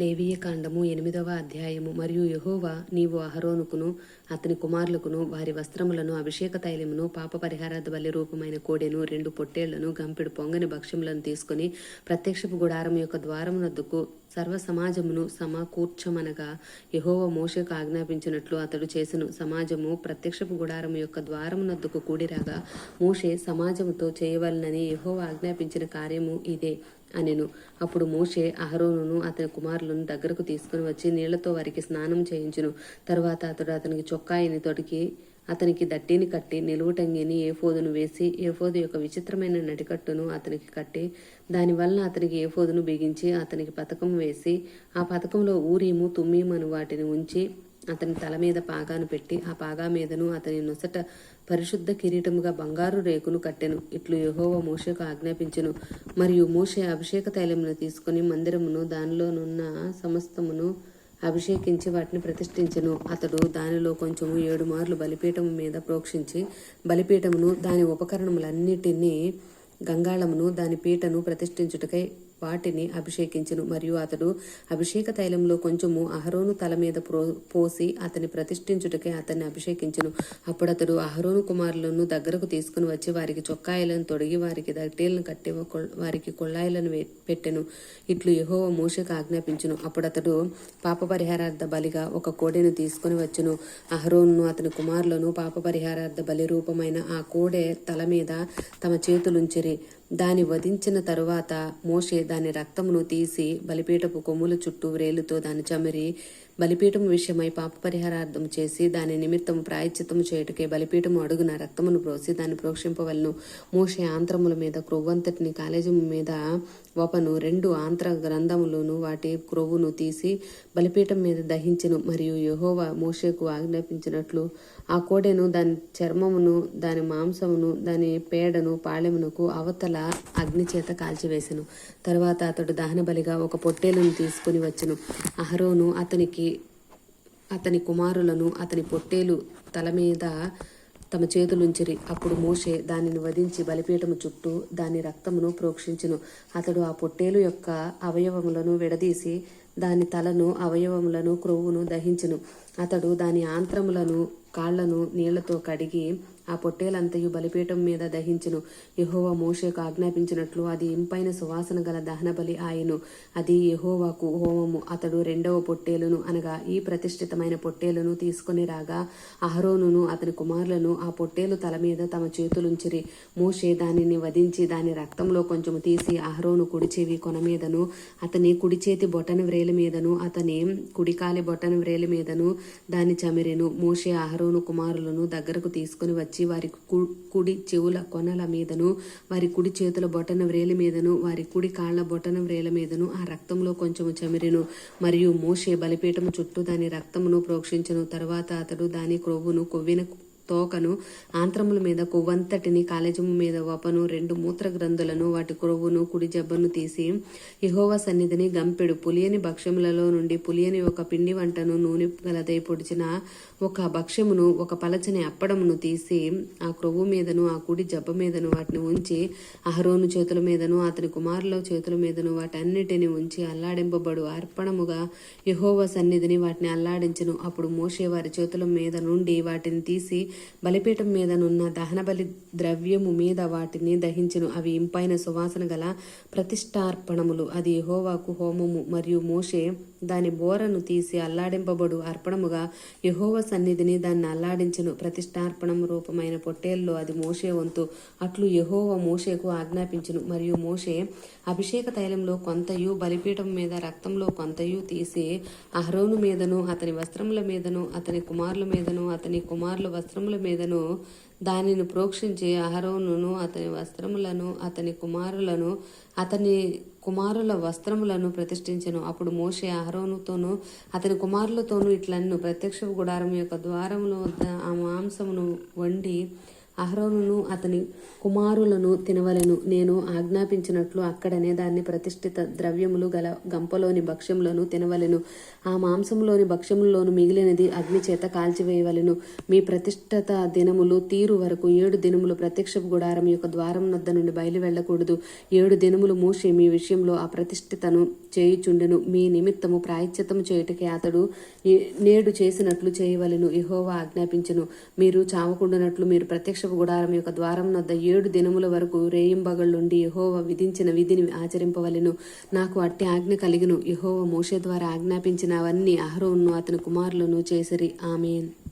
లేవీయ కాండము ఎనిమిదవ అధ్యాయము. మరియు యహోవా నీవు అహరోనుకును అతని కుమారులకును వారి వస్త్రములను అభిషేక తైలమును పాప పరిహార బలి రూపమైన కోడెను రెండు పొట్టేళ్ళను గంపెడు పొంగని భక్ష్యములను తీసుకుని ప్రత్యక్షపు గుడారం యొక్క ద్వారమునద్దుకు సర్వ సమాజమును సమకూర్చమనగా యహోవ మోషకు ఆజ్ఞాపించినట్లు అతడు చేసెను. సమాజము ప్రత్యక్షపు గుడారము యొక్క ద్వారమునద్దుకు కూడిరాగా మోషే సమాజముతో చేయవలనని యహోవ ఆజ్ఞాపించిన కార్యము ఇదే. అనెను. అప్పుడు మోషే అహరోనును అతని కుమారులను దగ్గరకు తీసుకుని వచ్చి నీళ్ళతో వారికి స్నానం చేయించును. తర్వాత అతడు అతనికి చొక్కాయిని తొడికి అతనికి దట్టిని కట్టి నిలువుటంగిని ఏఫోదును వేసి ఏఫోదు యొక్క విచిత్రమైన నడికట్టును అతనికి కట్టి దానివల్ల అతనికి ఏఫోదును బిగించి అతనికి పథకం వేసి ఆ పథకంలో ఊరీము తుమ్మీమను వాటిని ఉంచి అతని తల మీద పాగాను పెట్టి ఆ పాగా మీదను అతని నొసట పరిశుద్ధ కిరీటముగా బంగారు రేకును కట్టెను. ఇట్లు యహోవ మోషకు ఆజ్ఞాపించెను. మరియు మోషే అభిషేక తైలమును తీసుకుని మందిరమును దానిలోనున్న సమస్తమును అభిషేకించి వాటిని ప్రతిష్ఠించెను. అతడు దానిలో కొంచెము ఏడు మార్లు బలిపీఠము మీద ప్రోక్షించి బలిపీఠమును దాని ఉపకరణములన్నిటినీ గంగాళమును దాని పీటను ప్రతిష్ఠించుటకై వాటిని అభిషేకించును. మరియు అతడు అభిషేక తైలంలో కొంచెము అహరోను తల మీద పోసి అతని ప్రతిష్ఠించుటకే అతన్ని అభిషేకించును. అప్పుడు అతడు అహరోను కుమారులను దగ్గరకు తీసుకుని వచ్చి వారికి చొక్కాయలను తొడిగి వారికి దట్టేలను కట్టి వారికి కొళ్ళాయిలను పెట్టెను. ఇట్లు యెహోవా మూషకు ఆజ్ఞాపించును. అప్పుడు అతడు పాప పరిహారార్థ బలిగా ఒక కోడెను తీసుకుని వచ్చును. అహరోను అతని కుమారులను పాప పరిహారార్థ బలి రూపమైన ఆ కోడె తల మీద తమ చేతులుంచిరి. దాని వధించిన తరువాత మోషే దాని రక్తమును తీసి బలిపీటపు కొమ్ముల చుట్టూ వ్రేలుతో దాని చమిరి బలిపీఠము విషయమై పాప పరిహారార్థం చేసి దాని నిమిత్తము ప్రాయచిత్తము చేయుటకే బలిపీఠము అడుగున రక్తమును ప్రోసి దాన్ని ప్రోక్షింపవలను. మోషే ఆంత్రముల మీద క్రొవ్వంతటిని కాలేజము మీద వపను రెండు ఆంత్ర గ్రంథములను వాటి క్రొవ్వును తీసి బలిపీఠం మీద దహించెను. మరియు యెహోవా మోషేకు ఆజ్ఞాపించినట్లు ఆ కోడెను దాని చర్మమును దాని మాంసమును దాని పేడను పాళెమునకు అవతల అగ్ని చేత కాల్చివేసెను. తర్వాత అతడు దహన బలిగా ఒక పొట్టేలును తీసుకుని వచ్చెను. అహరోను అతనికి అతని కుమారులను అతని పొట్టేలు తల మీద తమ చేతులుంచిరి. అప్పుడు మోషే దానిని వధించి బలిపీఠము చుట్టూ దాని రక్తమును ప్రోక్షించును. అతడు ఆ పొట్టేలు యొక్క అవయవములను విడదీసి దాని తలను అవయవములను క్రొవ్వును దహించును. అతడు దాని ఆంత్రములను కాళ్ళను నీళ్ళతో కడిగి ఆ పొట్టేలంతయు బలిపీఠం మీద దహించును. యహోవా మోషేకు ఆజ్ఞాపించినట్లు అది ఇంపైన సువాసన గల దహన బలి ఆయను. అది యహోవాకు హోమము. అతడు రెండవ పొట్టేలును అనగా ఈ ప్రతిష్ఠితమైన పొట్టేలును తీసుకొని రాగా అహరోనును అతని కుమారులను ఆ పొట్టేలు తల మీద తమ చేతులుంచిరి. మోషే దానిని వధించి దాని రక్తంలో కొంచెము తీసి అహరోను కుడి చెవి కొన మీదను అతని కుడి చేతి బొటన వ్రేలి మీదను అతని కుడికాలి బొటన వ్రేలి మీదను దాని చమిరెను. మోషే అహరోను కుమారులను దగ్గరకు తీసుకుని వచ్చి వారి కు- కుడి చెవుల కొనల మీదను వారి కుడి చేతుల బొటన వ్రేల మీదను వారి కుడి కాళ్ళ బొటన వ్రేల మీదను ఆ రక్తంలో కొంచెము చమిరిను. మరియు మోషే బలిపీఠము చుట్టూ దాని రక్తమును ప్రోక్షించను. తర్వాత అతడు దాని క్రొవ్వును కొవ్విన తోకను ఆంత్రముల మీద కొవ్వంతటిని కాలేజము మీద వపను రెండు మూత్ర గ్రంథులను వాటి క్రొవ్వును కుడి జబ్బను తీసి ఇహోవ సన్నిధిని గంపెడు. పులియని భక్ష్యములలో నుండి పులియని ఒక పిండి వంటను నూనె గలదై పొడిచిన ఒక భక్ష్యమును ఒక పలచని అప్పడమును తీసి ఆ క్రొవ్వు మీదను ఆ కుడి జబ్బ మీదను వాటిని ఉంచి అహరోను చేతుల మీదను అతని కుమారుల చేతుల మీదను వాటన్నిటిని ఉంచి అల్లాడింపబడు. అర్పణముగా ఇహోవ సన్నిధిని వాటిని అల్లాడించను. అప్పుడు మోసే వారి చేతుల మీద నుండి వాటిని తీసి బలిపీఠం మీదనున్న దహన బలి ద్రవ్యము మీద వాటిని దహించెను. అవి ఇంపైన సువాసన గల ప్రతిష్టార్పణములు. అది హోవాకు హోమము. మరియు మోషే దాని బోరను తీసి అల్లాడింపబడు అర్పణముగా యహోవ సన్నిధిని దాన్ని అల్లాడించను. ప్రతిష్టార్పణం రూపమైన పొట్టేల్లో అది మోషే వంతు. అట్లు యహోవ మోషేకు ఆజ్ఞాపించును. మరియు మోషే అభిషేక తైలంలో కొంతయు బలిపీఠం మీద రక్తంలో కొంతయు తీసి అహరోను మీదను అతని వస్త్రముల మీదను అతని కుమారుల మీదను అతని కుమారుల వస్త్రముల మీదను దానిని ప్రోక్షించి అహరోనును అతని వస్త్రములను అతని కుమారులను అతని కుమారుల వస్త్రములను ప్రతిష్ఠించెను. అప్పుడు మోషే అహరోనుతోనూ అతని కుమారులతోనూ ఇట్లను ప్రత్యక్ష గుడారం యొక్క ద్వారముల వద్ద ఆ మాంసమును వండి అహరోనును అతని కుమారులను తినవలెను. నేను ఆజ్ఞాపించినట్లు అక్కడనే దాన్ని ప్రతిష్ఠిత ద్రవ్యములు గల గంపలోని భక్ష్యములను తినవలెను. ఆ మాంసంలోని భక్ష్యములోను మిగిలినది అగ్ని చేత కాల్చివేయవలెను. మీ ప్రతిష్ఠత దినములు తీరు వరకు ఏడు దినములు ప్రత్యక్ష గుడారం యొక్క ద్వారం వద్ద నుండి బయలు వెళ్ళకూడదు. ఏడు దినములు మూసి మీ విషయంలో ఆ ప్రతిష్ఠితను చేయుచుండెను. మీ నిమిత్తము ప్రాయశ్చిత్తము చేయుటకే అతడు నేడు చేసినట్లు చేయవలెను. ఇహోవా ఆజ్ఞాపించెను. మీరు చావకుండానట్లు మీరు ప్రత్యక్ష గుడారం యొక్క ద్వారం నొద్ద ఏడు దినముల వరకు రేయింబగళ్ళుండి యహోవ విధించిన విధిని ఆచరింపవలెను. నాకు అట్టి ఆజ్ఞ కలిగిను. యహోవ మోషే ద్వారా ఆజ్ఞాపించిన అవన్నీ అహరోను అతని కుమారులను చేసిరి. ఆమెన్.